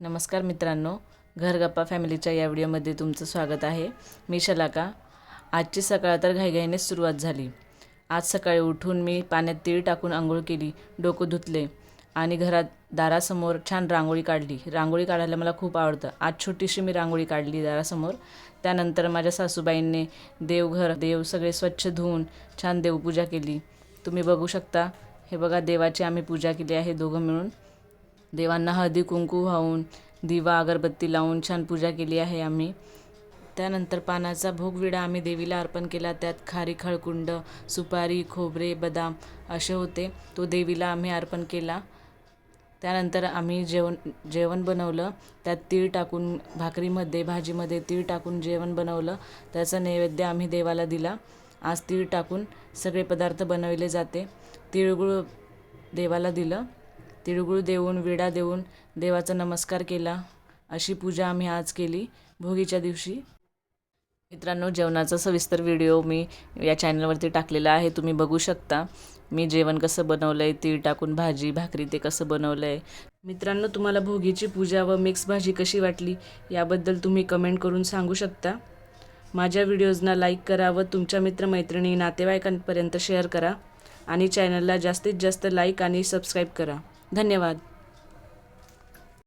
नमस्कार मित्रांनो घरगप्पा फॅमिलीच्या या व्हिडिओमध्ये तुमचं स्वागत आहे. मी शलाका. आजची सकाळ तर घाईघाईनेच सुरुवात झाली. आज सकाळी उठून मी पाण्यात तीळ टाकून आंघोळ केली डोकं धुतले आणि घरात दारासमोर छान रांगोळी काढली. रांगोळी काढायला मला खूप आवडतं. आज छोटीशी मी रांगोळी काढली दारासमोर. त्यानंतर माझ्या सासूबाईंनी देवघर देव सगळे स्वच्छ धुवून छान देवपूजा केली. तुम्ही बघू शकता हे बघा देवाची आम्ही पूजा केली आहे दोघं मिळून. देवांना हळदी कुंकू वाहून दिवा अगरबत्ती लावून छान पूजा केली आहे आम्ही. त्यानंतर पानाचा भोगविडा आम्ही देवीला अर्पण केला. त्यात खारी खळकुंड सुपारी खोबरे बदाम असे होते. तो देवीला आम्ही अर्पण केला. त्यानंतर आम्ही जेवण जेवण बनवलं. त्यात तीळ टाकून भाकरीमध्ये भाजीमध्ये तीळ टाकून जेवण बनवलं. त्याचा नैवेद्य आम्ही देवाला दिला. आज तीळ टाकून सगळे पदार्थ बनवले जाते. तिळगुळ देवाला दिलं. तिळगुळ देऊन विडा देऊन देवाचा नमस्कार केला. अशी पूजा आम्ही आज केली. भोगीच्या दिवशी मित्रांनो जेवणाचा सविस्तर व्हिडिओ मी या चॅनलवरती टाकलेला आहे. तुम्ही बघू शकता. मी जेवण कसं बनवलं आहे तीळ टाकून भाजी भाकरी ते कसं बनवलं आहे मित्रांनो तुम्हाला भोगीची पूजा व मिक्स भाजी कशी वाटली याबद्दल तुम्ही कमेंट करून सांगू शकता. माझ्या व्हिडिओजना लाईक करा व तुमच्या मित्रमैत्रिणी नातेवाईकांपर्यंत शेअर करा आणि चॅनलला जास्तीत जास्त लाईक आणि सबस्क्राईब करा. धन्यवाद.